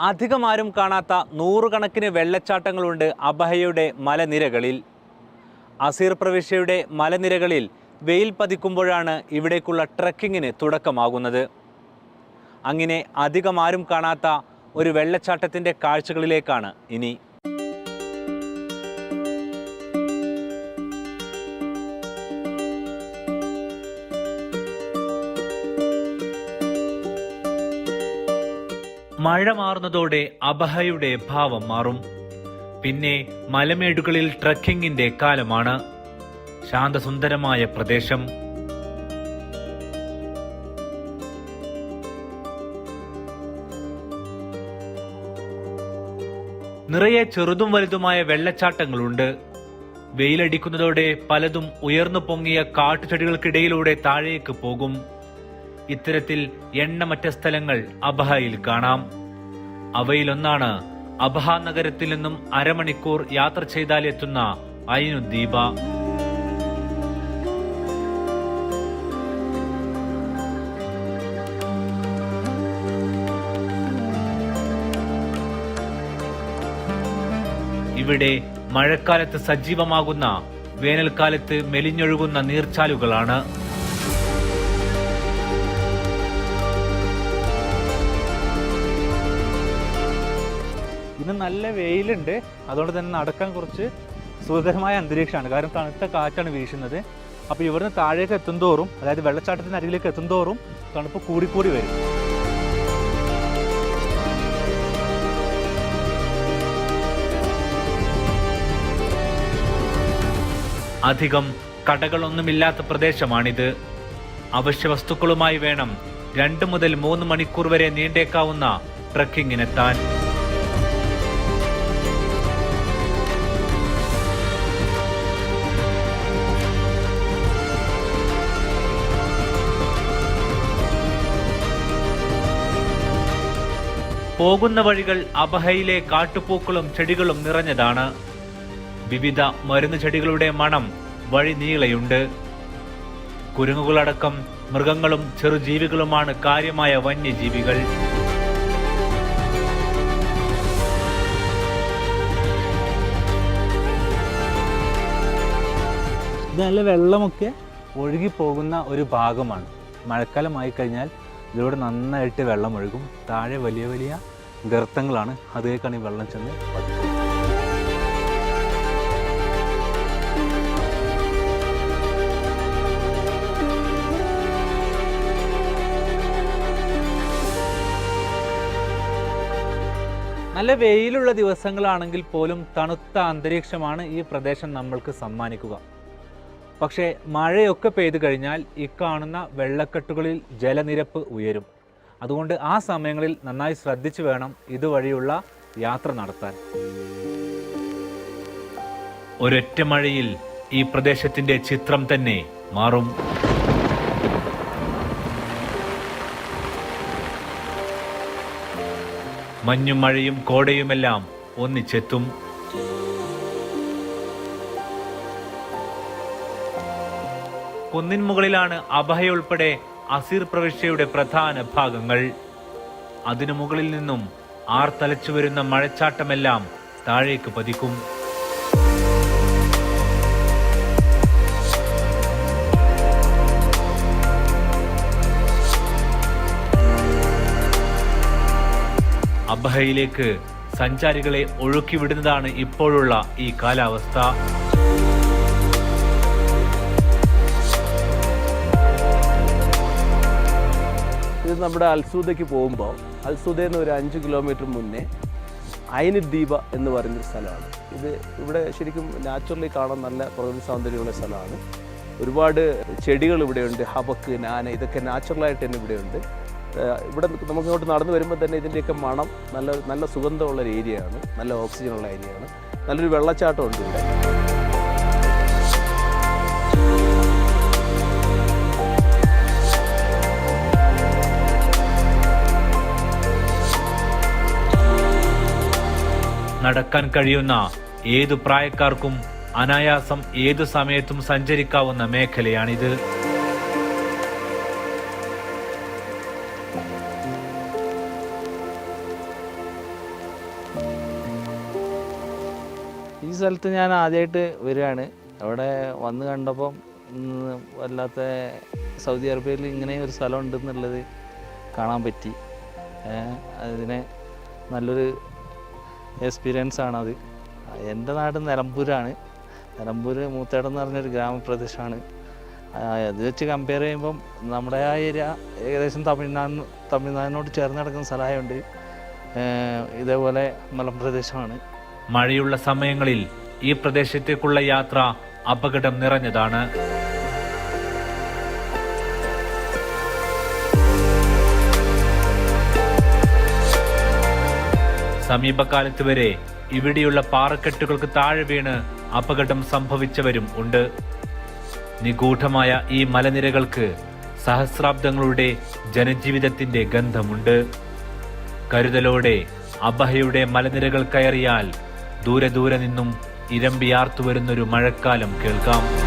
അധികമാരും കാണാത്ത നൂറുകണക്കിന് വെള്ളച്ചാട്ടങ്ങളുണ്ട് അബഹയുടെ മലനിരകളിൽ. അസീർ പ്രവിശ്യയുടെ മലനിരകളിൽ വെയിൽ പതിക്കുമ്പോഴാണ് ഇവിടേക്കുള്ള ട്രക്കിങ്ങിന് തുടക്കമാകുന്നത്. അങ്ങനെ അധികമാരും കാണാത്ത ഒരു വെള്ളച്ചാട്ടത്തിന്റെ കാഴ്ചകളിലേക്കാണ് ഇനി മഴ മാറുന്നതോടെ അബഹയുടെ ഭാവം മാറും. പിന്നെ മലമേടുകളിൽ ട്രക്കിങ്ങിന്റെ കാലമാണ്. ശാന്തസുന്ദരമായ പ്രദേശം. നിറയെ ചെറുതും വലുതുമായ വെള്ളച്ചാട്ടങ്ങളുണ്ട്. വെയിലടിക്കുന്നതോടെ പലതും ഉയർന്നു പൊങ്ങിയ കാട്ടുചെടികൾക്കിടയിലൂടെ താഴേക്ക് പോകും. ഇത്തരത്തിൽ എണ്ണമറ്റ സ്ഥലങ്ങൾ അബഹയിൽ കാണാം. അവയിലൊന്നാണ് അബഹ നഗരത്തിൽ നിന്നും അരമണിക്കൂർ യാത്ര ചെയ്താൽ എത്തുന്ന അയിനുദ്ദീപ. ഇവിടെ മഴക്കാലത്ത് സജീവമാകുന്ന വേനൽക്കാലത്ത് മെലിഞ്ഞൊഴുകുന്ന നീർച്ചാലുകളാണ്. നല്ല വെയിലുണ്ട്. അതുകൊണ്ട് തന്നെ നടക്കാൻ കുറച്ച് സുഖകരമായ അന്തരീക്ഷമാണ്. കാരണം തണുത്ത കാറ്റാണ് വീശുന്നത്. അപ്പോൾ ഇവിടുന്ന് താഴേക്ക് എത്തുന്തോറും അതായത് വെള്ളച്ചാട്ടത്തിന്റെ അരികിലേക്ക് എത്തുന്തോറും തണുപ്പ് കൂടിക്കൂടി വരും. അധികം കടകളൊന്നുമില്ലാത്ത പ്രദേശമാണിത്. അവശ്യ വസ്തുക്കളുമായി വേണം രണ്ട് മുതൽ മൂന്ന് മണിക്കൂർ വരെ നീണ്ടേക്കാവുന്ന ട്രക്കിങ്ങിനെത്താൻ. പോകുന്ന വഴികൾ അബഹയിലെ കാട്ടുപൂക്കളും ചെടികളും നിറഞ്ഞതാണ്. വിവിധ മരുന്ന് ചെടികളുടെ മണം വഴി നീളയുണ്ട്. കുരുങ്ങുകളടക്കം മൃഗങ്ങളും ചെറുജീവികളുമാണ് കാര്യമായ വന്യജീവികൾ. നല്ല വെള്ളമൊക്കെ ഒഴുകിപ്പോകുന്ന ഒരു ഭാഗമാണ്. മഴക്കാലമായി കഴിഞ്ഞാൽ ഇതിലൂടെ നന്നായിട്ട് വെള്ളം ഒഴുകും. താഴെ വലിയ വലിയ ഗർത്തങ്ങളാണ്. അതിലേക്കാണ് ഈ വെള്ളം ചെന്ന് നല്ല വെയിലുള്ള ദിവസങ്ങളാണെങ്കിൽ പോലും തണുത്ത അന്തരീക്ഷമാണ് ഈ പ്രദേശം നമ്മൾക്ക് സമ്മാനിക്കുക. പക്ഷേ മഴയൊക്കെ പെയ്തു കഴിഞ്ഞാൽ ഈ കാണുന്ന വെള്ളക്കെട്ടുകളിൽ ജലനിരപ്പ് ഉയരും. അതുകൊണ്ട് ആ സമയങ്ങളിൽ നന്നായി ശ്രദ്ധിച്ചു വേണം ഇതുവഴിയുള്ള യാത്ര നടത്താൻ. ഒരൊറ്റ മഴയിൽ ഈ പ്രദേശത്തിന്റെ ചിത്രം തന്നെ മാറും. മഞ്ഞും മഴയും കോടയുമെല്ലാം ഒന്നിച്ചെത്തും. കുന്നിൻ മുകളിലാണ് അഭയുൾപ്പെടെ അസീർ പ്രവിശ്യയുടെ പ്രധാന ഭാഗങ്ങൾ. അതിനു മുകളിൽ നിന്നും ആർത്തലച്ചു വരുന്ന മഴച്ചാട്ടമെല്ലാം താഴേക്ക് പതിക്കും. അബഹയിലേക്ക് സഞ്ചാരികളെ ഒഴുക്കിവിടുന്നതാണ് ഇപ്പോഴുള്ള ഈ കാലാവസ്ഥ. ഇത് നമ്മുടെ അൽസൂദയ്ക്ക് പോകുമ്പോൾ അൽസൂദയിൽ ഒരു അഞ്ച് കിലോമീറ്റർ മുന്നേ അയനദ്വീപ എന്ന് പറയുന്നൊരു സ്ഥലമാണ്. ഇത് ഇവിടെ ശരിക്കും നാച്ചുറലി കാണാൻ നല്ല പ്രകൃതി സൗന്ദര്യമുള്ള സ്ഥലമാണ്. ഒരുപാട് ചെടികൾ ഇവിടെയുണ്ട് ഹബക്ക് നാന ഇതൊക്കെ നാച്ചുറലായിട്ട് തന്നെ ഇവിടെയുണ്ട്. ഇവിടെ നമുക്ക് ഇങ്ങോട്ട് നടന്നു വരുമ്പോൾ തന്നെ ഇതിന്റെയൊക്കെ മണം നല്ല നല്ല സുഗന്ധമുള്ള ഒരു ഏരിയയാണ് നല്ല ഓക്സിജനുള്ള ഏരിയയാണ് നല്ലൊരു വെള്ളച്ചാട്ടമുണ്ട് ഇവിടെ. നടക്കാൻ കഴിയുന്ന ഏതു പ്രായക്കാർക്കും അനായാസം ഏതു സമയത്തും സഞ്ചരിക്കാവുന്ന മേഖലയാണിത്. ഈ സ്ഥലത്ത് ഞാൻ ആദ്യമായിട്ട് വരികയാണ്. അവിടെ വന്ന് കണ്ടപ്പം വല്ലാത്ത സൗദി അറേബ്യയിൽ ഇങ്ങനെ ഒരു സ്ഥലം ഉണ്ടെന്നുള്ളത് കാണാൻ പറ്റി. അതിനെ നല്ലൊരു എക്സ്പീരിയൻസ് ആണത്. എന്റെ നാട് നിലമ്പൂരാണ്. നിലമ്പൂർ മൂത്തേടം എന്ന് പറഞ്ഞൊരു ഗ്രാമപ്രദേശമാണ് അത് വെച്ച് കമ്പയർ ചെയ്യുമ്പം നമ്മുടെ ആ ഏരിയ ഏകദേശം തമിഴ്നാട് തമിഴ്നാടിനോട് ചേർന്ന് കിടക്കുന്ന സ്ഥലമായതുകൊണ്ട് ഇതേപോലെ മലപ്രദേശമാണ് മഴയുള്ള സമയങ്ങളിൽ ഈ പ്രദേശത്തേക്കുള്ള യാത്ര അപകടം നിറഞ്ഞതാണ്. സമീപകാലത്ത് വരെ ഇവിടെയുള്ള പാറക്കെട്ടുകൾക്ക് താഴെ വീണ് അപകടം സംഭവിച്ചവരും ഉണ്ട്. നിഗൂഢമായ ഈ മലനിരകൾക്ക് സഹസ്രാബ്ദങ്ങളുടെ ജനജീവിതത്തിന്റെ ഗന്ധമുണ്ട്. കരുതലോടെ അബഹയുടെ മലനിരകൾ കയറിയാൽ ദൂരെ ദൂരെ നിന്നും ഇരമ്പിയാർത്തു വരുന്നൊരു മഴക്കാലം കേൾക്കാം.